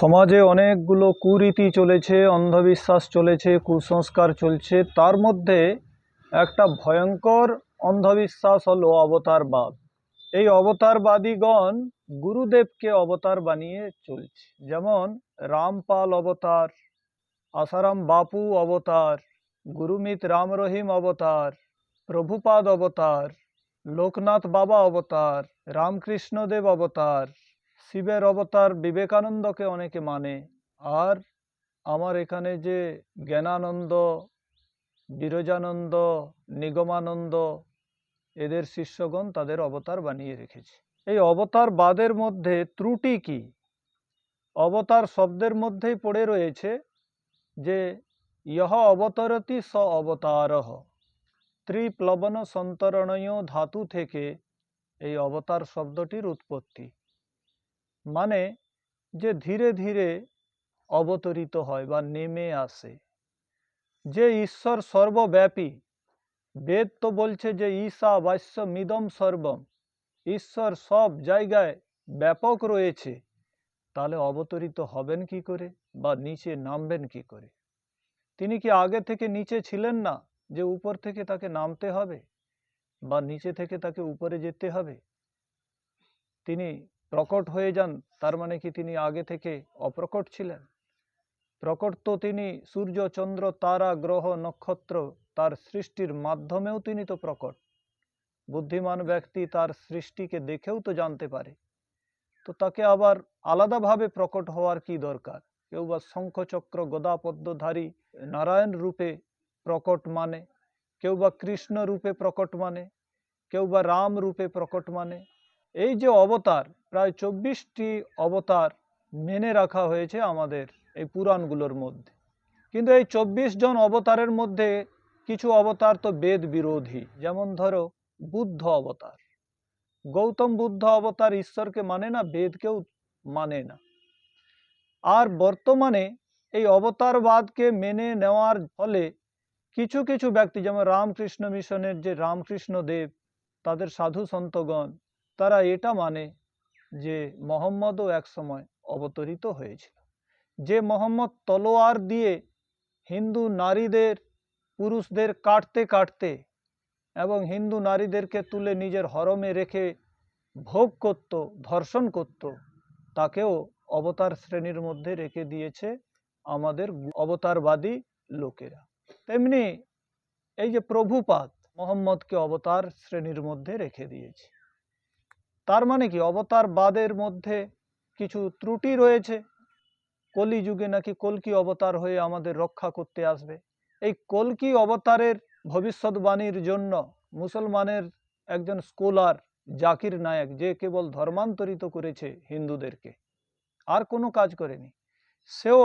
সমাজে অনেকগুলো কুরীতি চলেছে, অন্ধবিশ্বাস চলেছে, কুসংস্কার চলছে। তার মধ্যে একটা ভয়ঙ্কর অন্ধবিশ্বাস হলো অবতারবাদ। এই অবতারবাদীগণ গুরুদেবকে অবতার বানিয়ে চলছে। যেমন রামপাল অবতার, আসারাম বাপু অবতার, গুরুমিত রাম রহিম অবতার, প্রভুপাদ অবতার, লোকনাথ বাবা অবতার, রামকৃষ্ণদেব অবতার শিবের অবতার বিবেকানন্দকে অনেকে মানে। আর আমার এখানে যে জ্ঞানানন্দ, বিরজানন্দ, নিগমানন্দ, এদের শিষ্যগণ তাদের অবতার বানিয়ে রেখেছে। এই অবতার বাদের মধ্যে ত্রুটি কি? অবতার শব্দের মধ্যেই পড়ে রয়েছে যে, ইহ অবতরতি স অবতারহ ত্রিপ্লবন সন্তরণীয় ধাতু থেকে এই অবতার শব্দটির উৎপত্তি। মানে যে ধীরে ধীরে অবতরিত হয় বা নেমে আসে। যে ঈশ্বর সর্বব্যাপী, বেদ তো বলছে যে ঈশা বাস্য মিদম সর্বম, ঈশ্বর সব জায়গায় ব্যাপক রয়েছে, তাহলে অবতরিত হবেন কি করে বা নিচে নামবেন কি করে? তিনি কি আগে থেকে নিচে ছিলেন না যে উপর থেকে তাকে নামতে হবে বা নিচে থেকে তাকে উপরে যেতে হবে? তিনি প্রকট হয়ে যান, তার মানে কি তিনি আগে থেকে অপ্রকট ছিলেন? প্রকট তো তিনি সূর্য, চন্দ্র, তারা, গ্রহ, নক্ষত্র, তার সৃষ্টির মাধ্যমেও তিনি তো প্রকট। বুদ্ধিমান ব্যক্তি তার সৃষ্টিকে দেখেও তো জানতে পারে। তো তাকে আবার আলাদাভাবে প্রকট হওয়ার কি দরকার? কেউ বা শঙ্খচক্র গদা পদ্মধারী নারায়ণ রূপে প্রকট মানে কেউ বা কৃষ্ণ রূপে প্রকট মানে কেউ বা রাম রূপে প্রকট মানে এই যে অবতার, প্রায় চব্বিশটি অবতার মেনে রাখা হয়েছে আমাদের এই পুরাণগুলোর মধ্যে। কিন্তু এই চব্বিশ জন অবতারের মধ্যে কিছু অবতার তো বেদ বিরোধী। যেমন ধরো, বুদ্ধ অবতার। গৌতম বুদ্ধ অবতার ঈশ্বরকে মানে না, বেদকেও মানে না। আর বর্তমানে এই অবতারবাদকে মেনে নেওয়ার ফলে কিছু কিছু ব্যক্তি, যেমন রামকৃষ্ণ মিশনের যে রামকৃষ্ণ দেব তাদের সাধু সন্তগণ তারা এটা মানে যে মোহাম্মদও এক সময় অবতরিত হয়েছিল। যে মোহাম্মদ তলোয়ার দিয়ে হিন্দু নারীদের, পুরুষদের কাটতে কাটতে এবং হিন্দু নারীদেরকে তুলে নিজের হরমে রেখে ভোগ করত, ধর্ষণ করত, তাকেও অবতার শ্রেণির মধ্যে রেখে দিয়েছে আমাদের অবতারবাদী লোকেরা। তেমনি এই যে প্রভুপাদ মোহাম্মদকে অবতার শ্রেণির মধ্যে রেখে দিয়েছে। তার মানে কি? অবতারবাদের মধ্যে কিছু ত্রুটি রয়েছে? কলিযুগে নাকি কলকি অবতার হয়ে আমাদের রক্ষা করতে আসবে? এই কলকি অবতারের ভবিষ্যৎবাণীর জন্য মুসলমানের একজন স্কলার জাকির নায়ক, যে কেবল ধর্মান্তরিত করেছে হিন্দুদেরকে, আর কোনো কাজ করেনি। সেও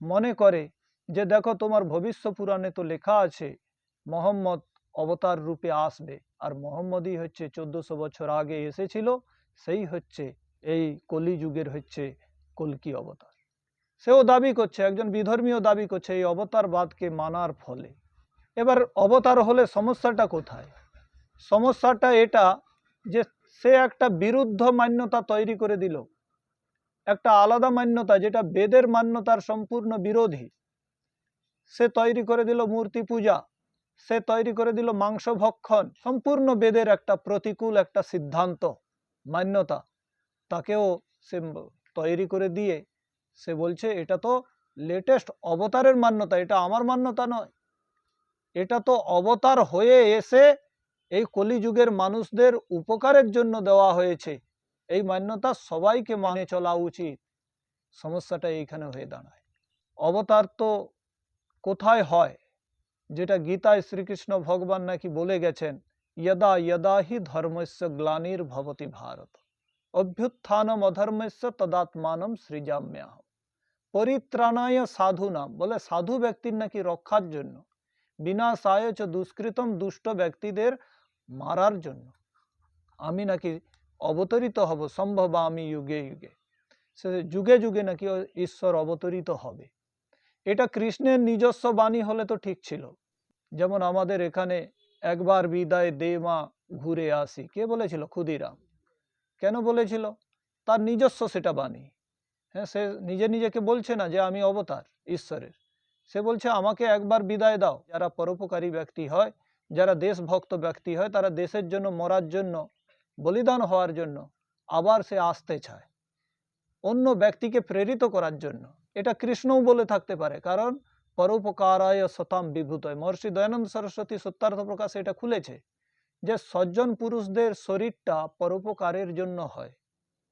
মনে করে যে, দেখো, তোমার ভবিষ্য পুরাণে তো লেখা আছে, মোহাম্মদ অবতার রূপে আসবে। আর মোহাম্মদই হচ্ছে চোদ্দশো বছর আগে এসেছিল, সেই হচ্ছে এই কলিযুগের হচ্ছে কলকি অবতার। সেও দাবি করছে, একজন বিধর্মীয় দাবি করছে এই অবতারবাদকে মানার ফলে। এবার অবতার হলে সমস্যাটা কোথায়? সমস্যাটা এটা যে সে একটা বিরুদ্ধ মান্যতা তৈরি করে দিল। একটা আলাদা মান্যতা যেটা বেদের মান্যতার সম্পূর্ণ বিরোধী। সে তৈরি করে দিল মূর্তি পূজা। সে তৈরি করে দিল মাংস ভক্ষণ, সম্পূর্ণ বেদের একটা প্রতিকূল একটা সিদ্ধান্ত, মান্যতা। তাকেও সে তৈরি করে দিয়ে সে বলছে, এটা তো লেটেস্ট অবতারের মান্যতা, এটা আমার মান্যতা নয়। এটা তো অবতার হয়ে এসে এই কলিযুগের মানুষদের উপকারের জন্য দেওয়া হয়েছে। এই মান্যতা সবাইকে মানে চলা উচিত। সমস্যাটা এইখানে হয়ে দাঁড়ায়। অবতার তো কোথায় হয়? যেটা গীতায় শ্রীকৃষ্ণ ভগবান নাকি বলে গেছেন যদা যদা হি ধর্মস্য গ্লানির ভবতি ভারত অভ্যুত্থানম অধর্মস্য তদাত্মানম সৃজাম্যাহম। পরিত্রাণায় সাধু নাম বলে সাধু ব্যক্তির নাকি রক্ষার জন্য, বিনাশায় চ দুষ্কৃতম দুষ্ট ব্যক্তিদের মারার জন্য। আমি নাকি অবতরিত হব, সম্ভব আমি যুগে যুগে। সে যুগে যুগে নাকি ঈশ্বর অবতরিত হবে। এটা কৃষ্ণের নিজস্ব বাণী হলে তো ঠিক ছিল। যেমন আমাদের এখানে একবার বিদায় দে মা ঘুরে আসি। কে বলেছিল? ক্ষুদিরাম। কেন বলেছিল? তার নিজস্ব সেটা বাণী। হ্যাঁ সে নিজে নিজেকে বলছে না যে আমি অবতার, ঈশ্বরের। সে বলছে, আমাকে একবার বিদায় দাও। যারা পরোপকারী ব্যক্তি হয়, যারা দেশভক্ত ব্যক্তি হয়, তারা দেশের জন্য, মরার জন্য, বলিদান হওয়ার জন্য আবার সে আসতে চায়। অন্য ব্যক্তিকে প্রেরিত করার জন্য। এটা কৃষ্ণও বলে থাকতে পারে। কারণ পরোপকারায় শতাম বিভূতয় মহর্ষি দয়ানন্দ সরস্বতী সত্যার্থ প্রকাশ এটা খুলেছে যে সজ্জন পুরুষদের শরীরটা পরোপকারের জন্য হয়।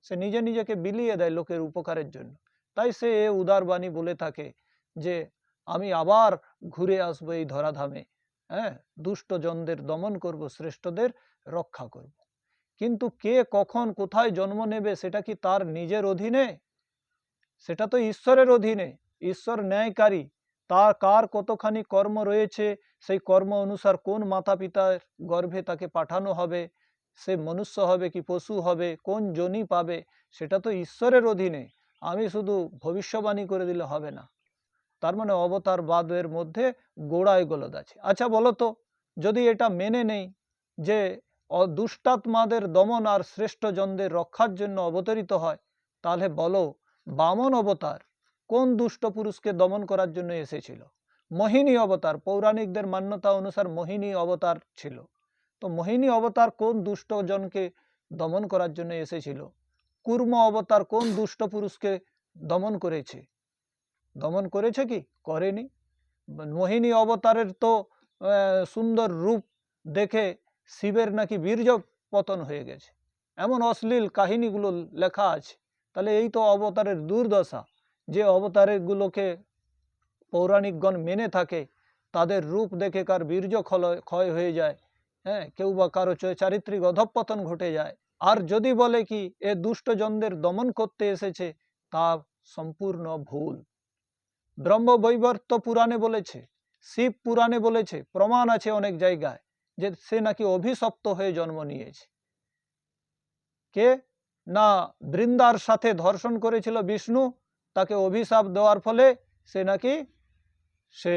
সে নিজে নিজেকে বিলিয়ে দেয় লোকের উপকারের জন্য। তাই সে এ উদারবাণী বলে থাকে যে আমি আবার ঘুরে আসব এই ধরাধামে। হ্যাঁ দুষ্টজনদের দমন করব, শ্রেষ্ঠদের রক্ষা করব। কিন্তু কে কখন কোথায় জন্ম নেবে সেটা কি তার নিজের অধীনে? সেটা তো ঈশ্বরের অধীনে। ঈশ্বর ন্যায়কারী। তার কার কতখানি কর্ম রয়েছে, সেই কর্ম অনুসার কোন মাতা পিতার গর্ভে তাকে পাঠানো হবে, সে মনুষ্য হবে কি পশু হবে, কোন জনি পাবে, সেটা তো ঈশ্বরের অধীনে। আমি শুধু ভবিষ্যবাণী করে দিলে হবে না। তার মানে অবতার বাদের মধ্যে গোড়ায় গলদ আছে। আচ্ছা বলো তো, যদি এটা মেনে নেই যে দুষ্টাত্মাদের দমন আর শ্রেষ্ঠজনদের রক্ষার জন্য অবতরিত হয়, তাহলে বলো বামন অবতার কোন দুষ্ট পুরুষকে দমন করার জন্য এসেছিল? মোহিনী অবতার, পৌরাণিকদের মান্যতা অনুসার মোহিনী অবতার ছিল। তো মোহিনী অবতার কোন দুষ্টজনকে দমন করার জন্য এসেছিল? কুর্ম অবতার কোন দুষ্ট পুরুষকে দমন করেছে? দমন করেছে কি? করেনি। মোহিনী অবতারের তো সুন্দর রূপ দেখে শিবের নাকি বীর্য পতন হয়ে গেছে। এমন অশ্লীল কাহিনীগুলো লেখা আছে। তাহলে এই তো অবতারের দুর্দশা। যে অবতারেরগুলোকে পৌরাণিকগণ মেনে থাকে, তাদের রূপ দেখে কার বীর্য ক্ষয় হয়ে যায়। হ্যাঁ কেউ বা কারও চারিত্রিক অধঃপতন ঘটে যায়। আর যদি বলে কি এ দুষ্টজনদের দমন করতে এসেছে, তা সম্পূর্ণ ভুল। ব্রহ্ম বৈবর্ত পুরাণে বলেছে, শিব পুরাণে বলেছে, প্রমাণ আছে অনেক জায়গায় যে সে নাকি অভিশপ্ত হয়ে জন্ম নিয়েছে। কে? না, বৃন্দার সাথে ধর্ষণ করেছিল বিষ্ণু তাকে অভিশাপ দেওয়ার ফলে সে নাকি, সে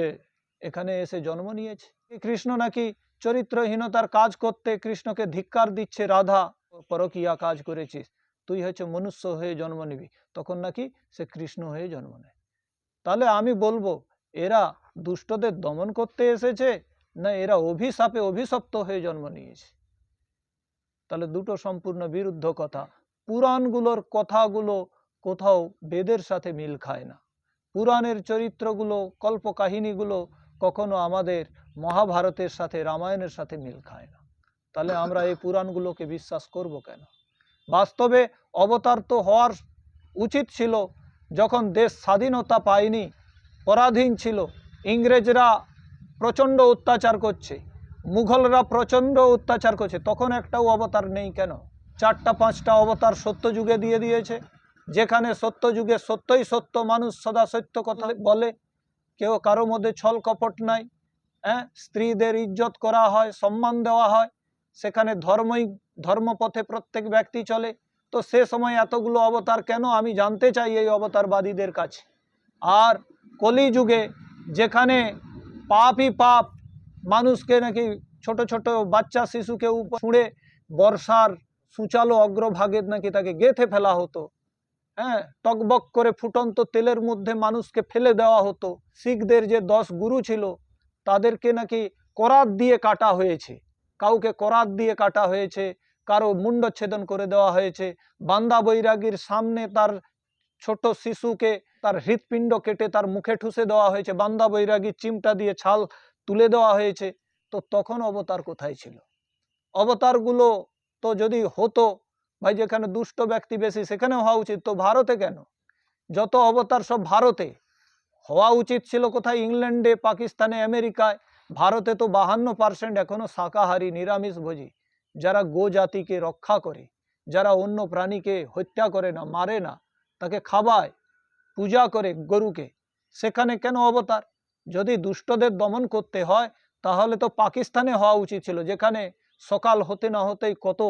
এখানে এসে জন্ম নিয়েছে। কৃষ্ণ নাকি চরিত্রহীনতার কাজ করতে কৃষ্ণকে ধিক্কার দিচ্ছে, রাধা, পরকিয়া কাজ করেছিস, তুই হচ্ছে মনুষ্য হয়ে জন্ম নিবি। তখন নাকি সে কৃষ্ণ হয়ে জন্ম নেয়। তাহলে আমি বলব, এরা দুষ্টদের দমন করতে এসেছে না এরা অভিশাপে অভিশপ্ত হয়ে জন্ম নিয়েছে? তাহলে দুটো সম্পূর্ণ বিরুদ্ধ কথা। পুরাণগুলোর কথাগুলো কোথাও বেদের সাথে মিল খায় না। পুরাণের চরিত্রগুলো, কল্পকাহিনীগুলো কখনো আমাদের মহাভারতের সাথে, রামায়ণের সাথে মিল খায় না। তাহলে আমরা এই পুরাণগুলোকে বিশ্বাস করব কেন? বাস্তবে অবতার তো হওয়ার উচিত ছিল, যখন দেশ স্বাধীনতা পায়নি, পরাধীন ছিল। ইংরেজরা প্রচণ্ড অত্যাচার করছে, মুঘলরা প্রচণ্ড অত্যাচার করছে। তখন একটাও অবতার নেই কেন? চারটা, পাঁচটা অবতার সত্য যুগে দিয়ে দিয়েছে। যেখানে সত্য যুগে সত্যই সত্য, মানুষ সদা সত্য কথা বলে, কেউ কারও মধ্যে ছল কপট নাই হ্যাঁ? স্ত্রীদের ইজ্জত করা হয়, সম্মান দেওয়া হয়, সেখানে ধর্মই, ধর্মপথে প্রত্যেক ব্যক্তি চলে। তো সে সময় এতগুলো অবতার কেন? আমি জানতে চাই এই অবতারবাদীদের কাছে। আর কলিযুগে যেখানে পাপই পাপ, মানুষকে নাকি ছোট ছোট বাচ্চা শিশুকে উপর ছুঁড়ে বর্ষার সুচালো অগ্রভাগে নাকি তাকে গেথে ফেলা হতো হ্যাঁ টকবক করে ফুটন্ত তেলের মধ্যে মানুষকে ফেলে দেওয়া হতো। শিখদের যে দশ গুরু ছিল, তাদেরকে নাকি করাত দিয়ে কাটা হয়েছে। কাউকে করাত দিয়ে কাটা হয়েছে, কারও মুন্ডচ্ছেদন করে দেওয়া হয়েছে। বান্দা বৈরাগীর সামনে তার ছোট শিশুকে তার হৃৎপিণ্ড কেটে তার মুখে ঠুসে দেওয়া হয়েছে। বান্দা বৈরাগীর চিমটা দিয়ে ছাল তুলে দেওয়া হয়েছে। তো তখন অবতার কোথায় ছিল? অবতারগুলো তো যদি হতো ভাই, যেখানে দুষ্ট ব্যক্তি বেশি সেখানে হওয়া উচিত। তো ভারতে কেন? যত অবতার সব ভারতে। হওয়া উচিত ছিল কোথায়? ইংল্যান্ডে, পাকিস্তানে, আমেরিকায়। ভারতে তো বাহান্ন পার্সেন্ট এখনও শাকাহারী, নিরামিষ ভোজী। যারা গো জাতিকে রক্ষা করে, যারা অন্য প্রাণীকে হত্যা করে না, মারে না, তাকে খাওয়ায়, পূজা করে গরুকে, সেখানে কেন অবতার? যদি দুষ্টদের দমন করতে হয়, তাহলে তো পাকিস্তানে হওয়া উচিত ছিল, যেখানে সকাল হতে না হতেই কত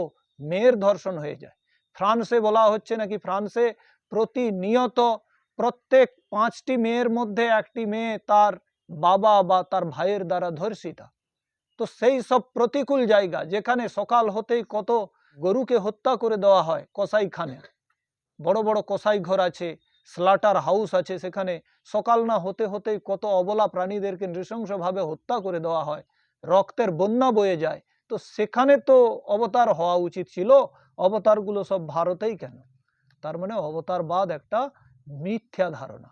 মেয়ের ধর্ষণ হয়ে যায়। ফ্রান্সে বলা হচ্ছে নাকি ফ্রান্সে প্রতিনিয়ত প্রত্যেক পাঁচটি মেয়ের মধ্যে একটি মেয়ে তার বাবা বা তার ভাইয়ের দ্বারা ধর্ষিতা। তো সেই সব প্রতিকূল জায়গা যেখানে সকাল হতেই কত গরুকে হত্যা করে দেওয়া হয় কসাইখানে বড় বড় কসাই ঘর আছে, স্লাটার হাউস আছে, সেখানে সকাল না হতে হতেই কত অবলা প্রাণীদেরকে নৃশংসভাবে হত্যা করে দেওয়া হয়। রক্তের বন্যা বয়ে যায়। তো সেখানে তো অবতার হওয়া উচিত ছিল। অবতারগুলো সব ভারতেই কেন? তার মানে অবতারবাদ একটা মিথ্যা ধারণা।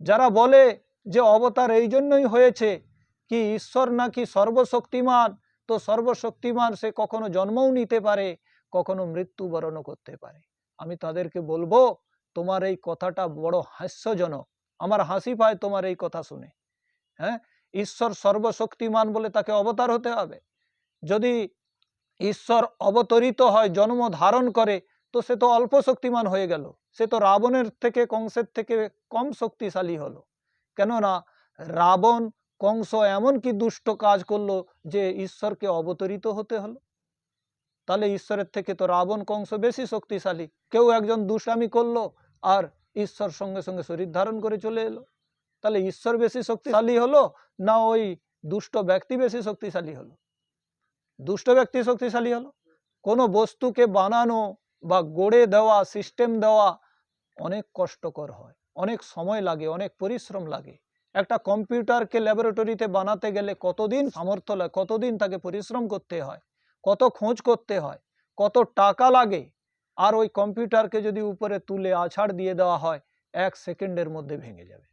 যারা বলে যে অবতার এই জন্যই হয়েছে কি ঈশ্বর নাকি সর্বশক্তিমান, তো সর্বশক্তিমান সে কখনো জন্মও নিতে পারে, কখনো মৃত্যুবরণও করতে পারে। আমি তাদেরকে বলব, তোমার এই কথাটা বড় হাস্যজনক। আমার হাসি পায় তোমার এই কথা শুনে। হ্যাঁ? ঈশ্বর সর্বশক্তিমান বলে তাকে অবতার হতে হবে। যদি ঈশ্বর অবতরিত হয়, জন্ম ধারণ করে, তো সে তো অল্প শক্তিমান হয়ে গেল। সে তো রাবণের থেকে, কংসের থেকে কম শক্তিশালী হলো। কেননা রাবণ, কংস এমন কি দুষ্ট কাজ করল যে ঈশ্বরকে অবতরিত হতে হলো। তাহলে ঈশ্বরের থেকে তো রাবণ, কংস বেশি শক্তিশালী। কেউ একজন দুষ্টামি করল আর ঈশ্বর সঙ্গে সঙ্গে শরীর ধারণ করে চলে এলো। তাহলে ঈশ্বর বেশি শক্তিশালী হলো না ওই দুষ্ট ব্যক্তি বেশি শক্তিশালী হলো? দুষ্ট ব্যক্তি শক্তিশালী হলো। কোনো বস্তুকে বানানো বা গড়ে দেওয়া সিস্টেম দেওয়া অনেক কষ্টকর হয়, অনেক সময় লাগে, অনেক পরিশ্রম লাগে। একটা কম্পিউটারকে ল্যাবরেটরিতে বানাতে গেলে কতদিন সামর্থ্য লাগে কতদিন তাকে পরিশ্রম করতে হয়, কত খোঁজ করতে হয়, কত টাকা লাগে, আর ওই কম্পিউটারকে যদি উপরে তুলে আছাড় দিয়ে দেওয়া হয়, এক সেকেন্ডের মধ্যে ভেঙে যাবে।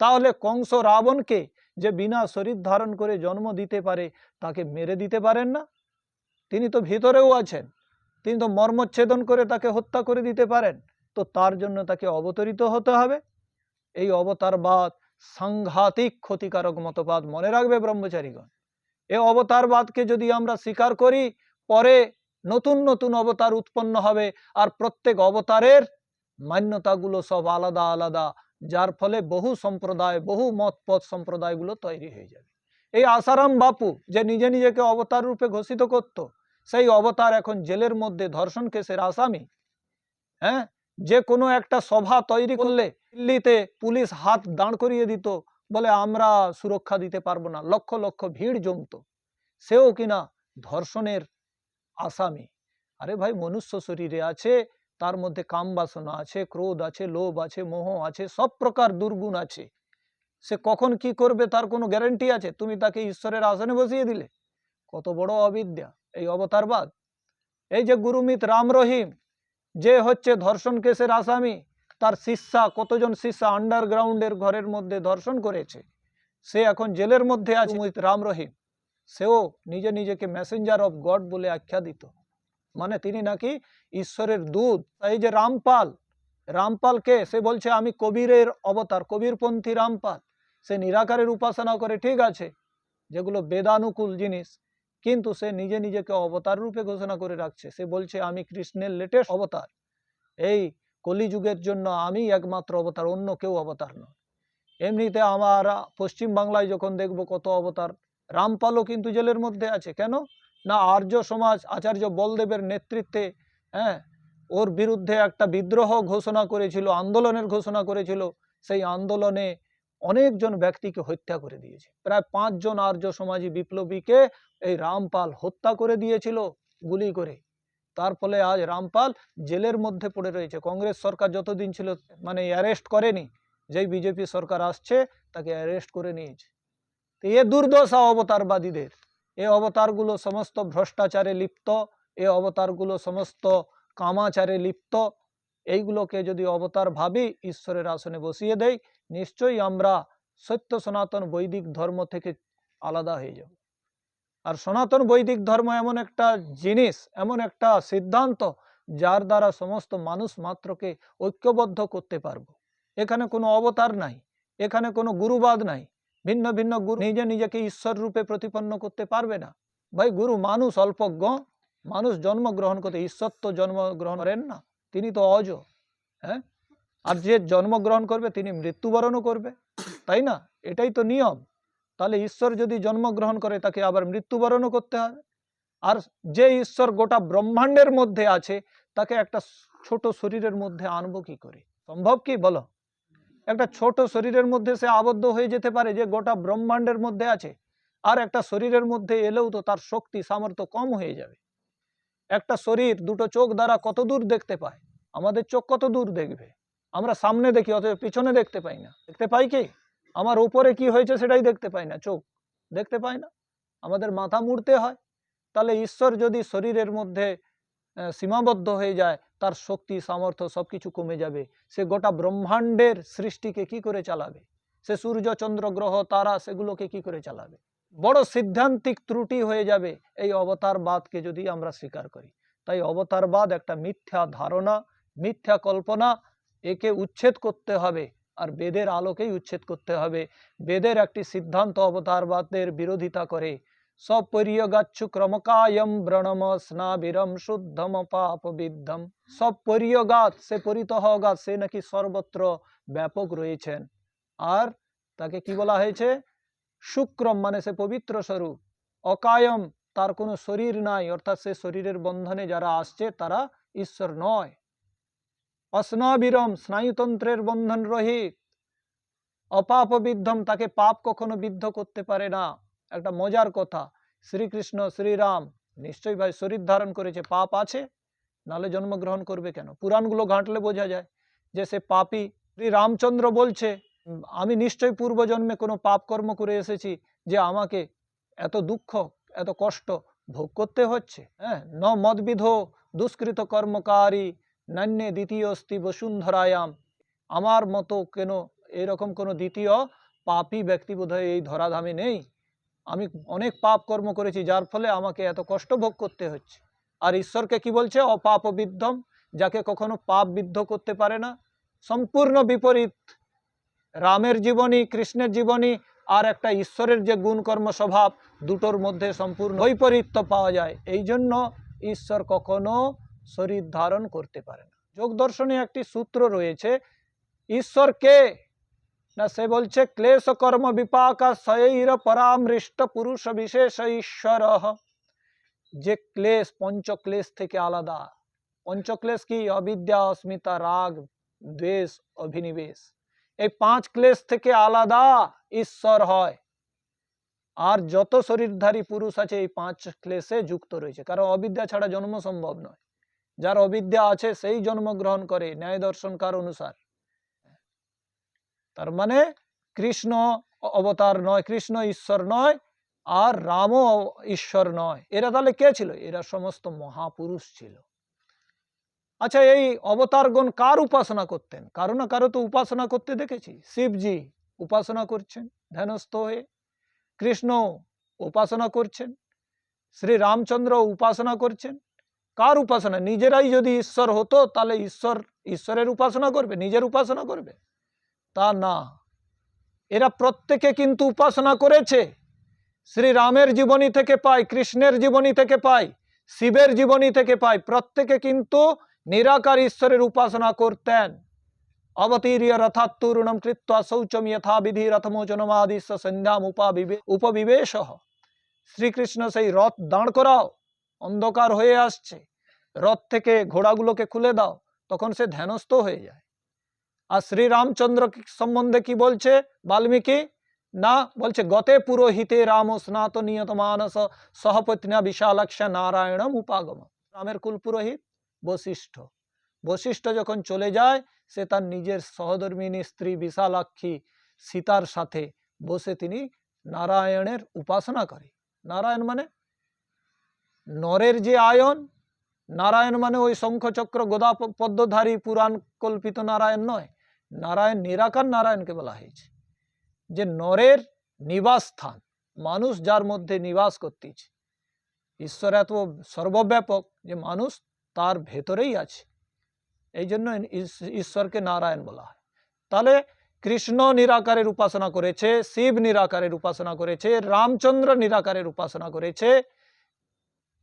তাহলে কংস রাবণকে যে বিনা শরীর ধারণ করে জন্ম দিতে পারে, তাকে মেরে দিতে পারেন না? তিনি তো ভিতরেও আছেন। তিনি তো মর্মচ্ছেদন করে তাকে হত্যা করে দিতে পারেন। তো তার জন্য তাকে অবতরিত হতে হবে। এই অবতারবাদ সাংঘাতিক ক্ষতিকারক মতবাদ মনে রাখবে ব্রহ্মচারীগণ। এ অবতারবাদকে যদি আমরা স্বীকার করি, পরে নতুন নতুন অবতার উৎপন্ন হবে আর প্রত্যেক অবতারের মান্যতাগুলো সব আলাদা আলাদা যার ফলে বহু সম্প্রদায় বহু মত পথ সম্প্রদায়গুলো তৈরি হয়ে যাবে। এই আসারাম বাপু যে নিজে নিজেকে অবতার রূপে ঘোষিত করত সেই অবতার এখন জেলের মধ্যে ধর্ষণ কেসের আসামি। হ্যাঁ? যে কোনো একটা সভা তৈরি করলে দিল্লিতে পুলিশ হাত দাঁড় করিয়ে দিত বলে আমরা সুরক্ষা দিতে পারব না। লক্ষ লক্ষ ভিড় জমতো। সেও কিনা ধর্ষণের আসামি। আরে ভাই মনুষ্য শরীরে আছে তার মধ্যে কাম বাসনা আছে, ক্রোধ আছে, লোভ আছে, মোহ আছে, সব প্রকার দুর্গুণ আছে। সে কখন কি করবে তার কোনো গ্যারেন্টি আছে? তুমি তাকে ঈশ্বরের আসনে বসিয়ে দিলে। কত বড় অবিদ্যা, এই অবতারবাদ। এই যে গুরুমিত রাম রহিম, যে হচ্ছে ধর্ষণ কেসের আসামি, তার শিষ্যা, কতজন শিষ্যা আন্ডারগ্রাউন্ডের ঘরের মধ্যে ধর্ষণ করেছে, সে এখন জেলের মধ্যে আছে। রাম রহিম, সেও নিজে নিজেকে মেসেঞ্জার অফ গড বলে আখ্যা দিত মানে তিনি নাকি ঈশ্বরের দূত এই যে রামপাল রামপালকে সে বলছে, আমি কবিরের অবতার, কবিরপন্থী রামপাল। সে নিরাকারের উপাসনা করে, ঠিক আছে, যেগুলো বেদানুকূল জিনিস, কিন্তু সে নিজে নিজেকে অবতার রূপে ঘোষণা করে রাখছে। সে বলছে, আমি কৃষ্ণের লেটেস্ট অবতার। এই কলিযুগের জন্য আমি একমাত্র অবতার, অন্য কেউ অবতার নয়। এমনিতে আমার পশ্চিম বাংলায় যখন দেখব কত অবতার, রামপালও কিন্তু জেলের মধ্যে আছে। কেন? না, আর্য সমাজ, আচার্য বলদেবের নেতৃত্বে হ্যাঁ? ওর বিরুদ্ধে একটা বিদ্রোহ ঘোষণা করেছিল, আন্দোলনের ঘোষণা করেছিল। সেই আন্দোলনে অনেকজন ব্যক্তিকে হত্যা করে দিয়েছে। প্রায় পাঁচজন আর্য সমাজী বিপ্লবীকে এই রামপাল হত্যা করে দিয়েছিল গুলি করে। তার ফলে আজ রামপাল জেলের মধ্যে পড়ে রয়েছে। কংগ্রেস সরকার যতদিন ছিল মানে অ্যারেস্ট করেনি, যেই বিজেপি সরকার আসছে, তাকে অ্যারেস্ট করে নিয়েছে। তো এ দুর্দশা অবতারবাদীদের। এ অবতারগুলো সমস্ত ভ্রষ্টাচারে লিপ্ত। এ অবতারগুলো সমস্ত কামাচারে লিপ্ত। এইগুলোকে যদি অবতার ভাবি, ঈশ্বরের আসনে বসিয়ে দেয় নিশ্চয়ই আমরা সত্য সনাতন বৈদিক ধর্ম থেকে আলাদা হয়ে যাব। আর সনাতন বৈদিক ধর্ম এমন একটা জিনিস, এমন একটা সিদ্ধান্ত যার দ্বারা সমস্ত মানুষ মাত্রকে ঐক্যবদ্ধ করতে পারব। এখানে কোনো অবতার নাই, এখানে কোনো গুরুবাদ নাই। ভিন্ন ভিন্ন গুরু নিজে নিজেকে ঈশ্বর রূপে প্রতিপন্ন করতে পারবে না। ভাই, গুরু মানুষ অল্পজ্ঞ মানুষ জন্মগ্রহণ করতে ঈশ্বর তো জন্মগ্রহণ করেন না, তিনি তো অজ হ্যাঁ? আর যে জন্মগ্রহণ করবে, তিনি মৃত্যুবরণও করবে, তাই না? এটাই তো নিয়ম। তাহলে ঈশ্বর যদি জন্মগ্রহণ করে, তাকে আবার মৃত্যুবরণও করতে হবে। আর যে ঈশ্বর গোটা ব্রহ্মাণ্ডের মধ্যে আছে, তাকে একটা ছোট শরীরের মধ্যে আনব কি করে? সম্ভব কি? বলো। একটা ছোট শরীরের মধ্যে সে আবদ্ধ হয়ে যেতে পারে, যে গোটা ব্রহ্মাণ্ডের মধ্যে আছে। আর একটা শরীরের মধ্যে এলেও তো তার শক্তি, সামর্থ্য কম হয়ে যাবে। একটা শরীর দুটো চোখ দ্বারা কত দূর দেখতে পায়? আমাদের চোখ কত দূর দেখবে? আমরা সামনে দেখি অথচ পিছনে দেখতে পাই না। দেখতে পাই কি? আমার উপরে কি হয়েছে সেটাই দেখতে পাই না, চোখ দেখতে পাই না। আমাদের মাথা মুড়তে হয়। তাহলে ঈশ্বর যদি শরীরের মধ্যে সীমাবদ্ধ হয়ে যায়, তার শক্তি, সামর্থ্য সব কিছু কমে যাবে। সে গোটা ব্রহ্মাণ্ডের সৃষ্টিকে কি করে চালাবে? সে সূর্য, চন্দ্র, গ্রহ, তারা, সেগুলোকে কি করে চালাবে? বড় সিদ্ধান্তিক ত্রুটি হয়ে যাবে এই অবতারবাদকে যদি আমরা স্বীকার করি। তাই অবতারবাদ একটা মিথ্যা ধারণা, মিথ্যা কল্পনা, একে উচ্ছেদ করতে হবে আর বেদের আলোকেই উচ্ছেদ করতে হবে। বেদের একটি সিদ্ধান্ত অবতারবাদের বিরোধিতা করে। সপরিয়গাচ্ছু ক্রমকায়ম ব্রণম স্নাবিরম শুদ্ধম পাপ বিদ্ধম সপরিয়গাত সে পরিতহগাত সে নাকি সর্বত্র ব্যাপক রয়েছেন। আর তাকে কি বলা হয়েছে? শুক্রম মানে সে পবিত্র স্বরূপ। অকায়ম তার কোনো শরীর নাই অর্থাৎ সে শরীরের বন্ধনে যারা আসছে তারা ঈশ্বর নয়। অস্নাবিরম স্নায়ুতন্ত্রের বন্ধন রহিত। অপাপবিদ্ধম তাকে পাপ কখনো বিদ্ধ করতে পারে না। একটা মজার কথা শ্রীকৃষ্ণ শ্রীরাম নিশ্চয়ই ভাই শরীর ধারণ করেছে পাপ আছে নালে জন্মগ্রহণ করবে কেন? পুরাণগুলো ঘাঁটলে বোঝা যায় যে সে পাপী। শ্রী রামচন্দ্র বলছে "উম, আমি নিশ্চয়ই পূর্বজন্মে কোনো পাপ কর্ম করে এসেছি যে আমাকে এত দুঃখ, এত কষ্ট ভোগ করতে হচ্ছে হ্যাঁ? ন মদবিধ দুষ্কৃত কর্মকারী নান্যে দ্বিতীয় অস্তি বসুন্ধরায়াম। আমার মতো কেন এরকম কোনো দ্বিতীয় পাপী ব্যক্তি বোধহয় এই ধরাধামে নেই? আমি অনেক পাপ কর্ম করেছি যার ফলে আমাকে এত কষ্ট ভোগ করতে হচ্ছে। আর ঈশ্বরকে কি বলছে? অপাপ বিদ্ধম যাকে কখনো পাপ বিদ্ধ করতে পারে না। সম্পূর্ণ বিপরীত রামের জীবনী, কৃষ্ণের জীবনী আর একটা ঈশ্বরের যে গুণকর্ম স্বভাব দুটোর মধ্যে সম্পূর্ণ বৈপরীত্য পাওয়া যায়। এই জন্য ঈশ্বর কখনো শরীর ধারণ করতে পারে না। যোগ দর্শনে একটি সূত্র রয়েছে, ঈশ্বর কে? না, সে বলছে, ক্লেশ কর্ম বিপাকা পরামৃষ্ট পুরুষ বিশেষ ঈশ্বর। যে ক্লেশ, পঞ্চক্লেশ থেকে আলাদা। পঞ্চক্লেশ কি? অবিদ্যা, অস্মিতা, রাগ, দ্বেষ, অভিনিবেশ। এই পাঁচ ক্লেশ থেকে আলাদা ঈশ্বর হয়। আর যত শরীরধারী পুরুষ আছে, এই পাঁচ ক্লেশে যুক্ত রয়েছে। কারণ অবিদ্যা ছাড়া জন্ম সম্ভব নয়। যার অবিদ্যা আছে, সেই জন্মগ্রহণ করে, ন্যায় দর্শনকার অনুসার। তার মানে কৃষ্ণ অবতার নয়, কৃষ্ণ ঈশ্বর নয়, আর রামও ঈশ্বর নয়। এরা তাহলে কে ছিল? এরা সমস্ত মহাপুরুষ ছিল। আচ্ছা এই অবতারগণ কার উপাসনা করতেন? কারও না কারও তো উপাসনা করতে দেখেছি। শিবজি উপাসনা করছেন, ধ্যানস্থ হয়ে। কৃষ্ণ উপাসনা করছেন শ্রী রামচন্দ্র উপাসনা করছেন। কার উপাসনা? নিজেরাই যদি ঈশ্বর হতো, তাহলে ঈশ্বর, ঈশ্বরের উপাসনা করবে, নিজের উপাসনা করবে? তা না। এরা প্রত্যেকে কিন্তু উপাসনা করেছে। শ্রী রামের জীবনী থেকে পাই কৃষ্ণের জীবনী থেকে পাই শিবের জীবনী থেকে পাই প্রত্যেকে কিন্তু নিরাকার ঈশ্বরের উপাসনা করতেন অবতীর্য রথাত্তূর্ণম কৃত্বা শৌচম যথাবিধি রথমোচনমাদিশ্য সন্ধ্যাম উপাবিবে উপবিবেশ শ্রীকৃষ্ণ সেই রথ দাঁড় করাও, অন্ধকার হয়ে আসছে। রথ থেকে ঘোড়াগুলোকে খুলে দাও, তখন সে ধ্যানস্থ হয়ে যায়। আর শ্রীরামচন্দ্র কি- সম্বন্ধে কি বলছে বাল্মীকি? না, বলছে, গতে পুরোহিতে রাম স্নাত নিয়ত মানস সহপত্না বিশালাক্ষ নারায়ণম উপাগম। রামের কুল পুরোহিত। বশিষ্ঠ। বশিষ্ঠ যখন চলে যায়, সে তার নিজের সহধর্মিনী স্ত্রী বিশালাক্ষী সীতার সাথে বসে তিনি নারায়ণের উপাসনা করে। নারায়ণ মানে নরের যে আয়ন, নারায়ণ মানে ওই শঙ্খচক্র গোদা পদ্মধারী পুরাণ কল্পিত নারায়ণ নয়, নারায়ণ নিরাকার নারায়ণকে বলা হয়েছে। যে নরের নিবাস স্থান মানুষ যার মধ্যে নিবাস করতেছে। ঈশ্বর এত সর্বব্যাপক যে মানুষ তার ভেতরেই আছে। এই জন্য ঈশ্বরকে নারায়ণ বলা হয়। তাহলে কৃষ্ণ নিরাকারের উপাসনা করেছে, শিব নিরাকারের উপাসনা করেছে, রামচন্দ্র নিরাকারের উপাসনা করেছে,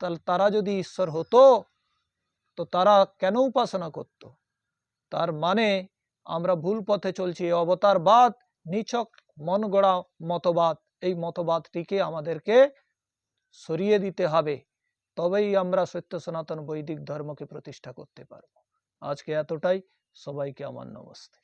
তাহলে তারা যদি ঈশ্বর হতো, তো তারা কেন উপাসনা করত? তার মানে আমরা ভুল পথে চলছি অবতারবাদ নিছক মন গড়া মতবাদ, এই মতবাদটিকে আমাদেরকে সরিয়ে দিতে হবে। তবেই আমরা সত্য সনাতন বৈদিক ধর্মকে প্রতিষ্ঠা করতে পারব। আজকে এতটাই। সবাইকে আমার নমস্তে।